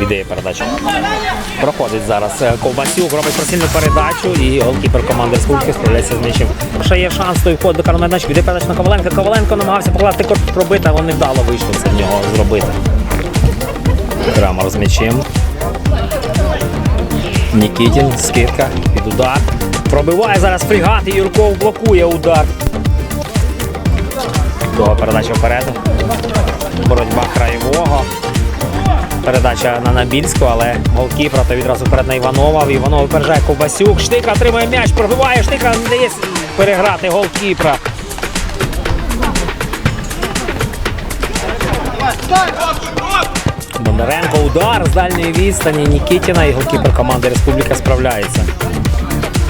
Віддає передачу. Проходить зараз е, Ковбасюк, робить просильну передачу і голкіпер команди Республіки справляється з м'ячем. Ще є шанс той вход до карного майданчика. Віддає передачу на Коваленка. Коваленко намагався покласти корпус пробити, але невдало вийшло це в нього зробити. Крамер з м'ячем. Нікітін, скидка під удар. Пробиває зараз фрігат і Юрков блокує удар. Того передача вперед. Боротьба краєвого. Передача на Набільську, але голкіпер то відразу вперед на Іванова. Іванов випереджає Ковбасюк. Штика отримує м'яч, пробиває, штика не дає переграти голкіпера. Бондаренко удар з дальньої відстані Нікітіна і голкіпер команди Республіка справляється.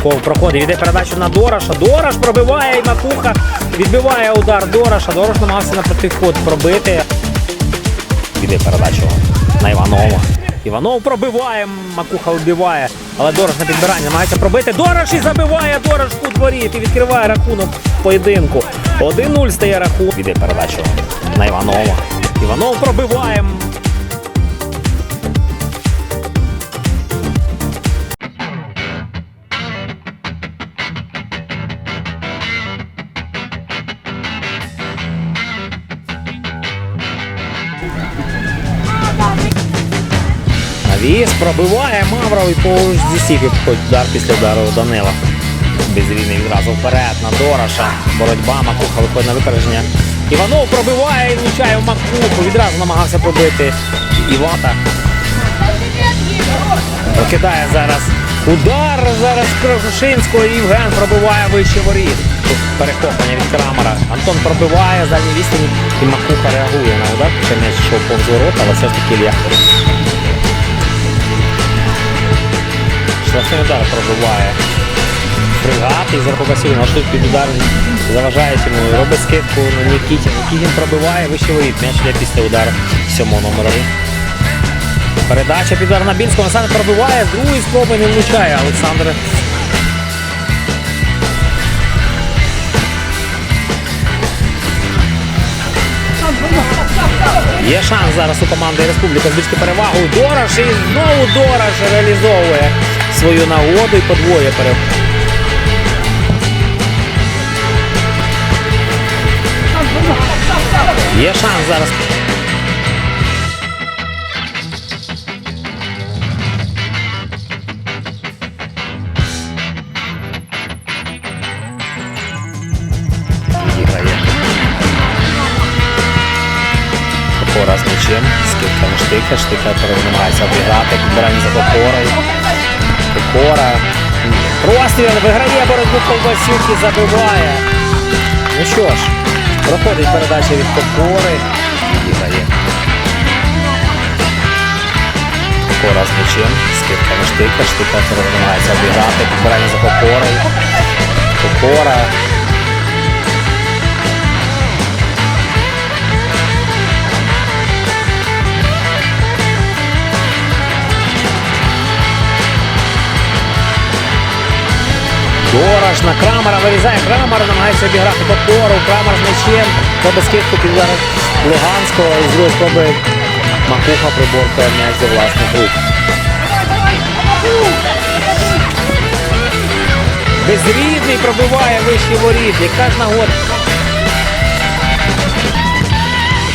Ков проходить, йде передачу на Дораша. Дораш пробиває і Макуха відбиває удар Дораша. Дораш намагався на протиход пробити. Іде передачу на Іванова. Іванов пробиває, Макуха вбиває, але Дорож на підбиранні намагається пробити. Дорож і забиває Дорож у дворі і відкриває рахунок поєдинку. 1-0 стає рахунок. Іде передачу на Іванова. Іванов пробиває. Навіс пробиває Мавров і поруч зі виходить удар після удару Данила. Безрівний відразу вперед на Дораша. Боротьба, Макуха виходить на випередження. Іванов пробиває і влучає в Макуху. Відразу намагався пробити Івата. Покидає зараз удар зараз Крушинського і Євген пробиває вище воріт. Тут перехоплення від Крамера. Антон пробиває з дальньої відстані і Макуха реагує на удар. Хоча м'яч йшов повз ворота, але все ж таки Ілья Штрафний удар пробиває. Фрегат і Заркобасів налаштують під удар, заважають йому, робить скидку на Нікітін. Нікітін пробиває вище воріт. М'яч йде після удару сьомого номерові. Передача під удар на Бінського. Олександр пробиває, з другої спроби не влучає. Олександр Є шанс зараз у команди Республіка збільшити перевагу. Дорож і знову Дорож реалізовує свою нагоду і подвоє перевагу. Є шанс зараз. Копора з м'ячем, скидка на штика, штика намагається обіграти, підбирання за Копорою. Копора. Простріл виграє боротьбу Ковбасюк і забиває. Ну що ж, проходить передача від Копори. Відіграє. Копора з м'ячем, скидка на штика, штика намагається обіграти, підбирання за Копорою. Копора. Дорож на Крамера вирізає Крамер, намагається обіграти Копору. Крамер з м'ячем. Робить скидку під Луганського. І з другої Макуха приборкає м'яч до власних рук. Безрідний пробиває вищий воріт. Яка ж нагода.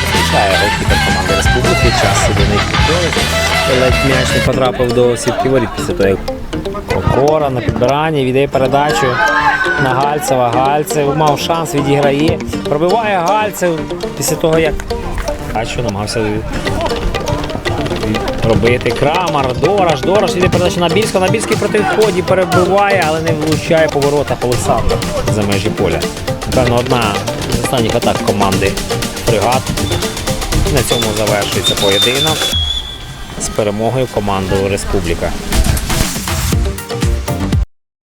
Зустрічає голкіпер команди Республіки. Час сюди не підходить. Ледь м'яч не потрапив до сітки воріт після того, як Кокора на підбиранні, віддає передачу на Гальцева. Гальцев мав шанс, відіграє. Пробиває Гальцев після того, як Гальчу намагався робити. Крамар, Дорож, Дорож іде передача на Більського. На Більський проти вході перебиває, але не влучає по воротах Олександр за межі поля. Напевно, одна з останніх атак команди фрегат. На цьому завершується поєдинок з перемогою командою Республіка.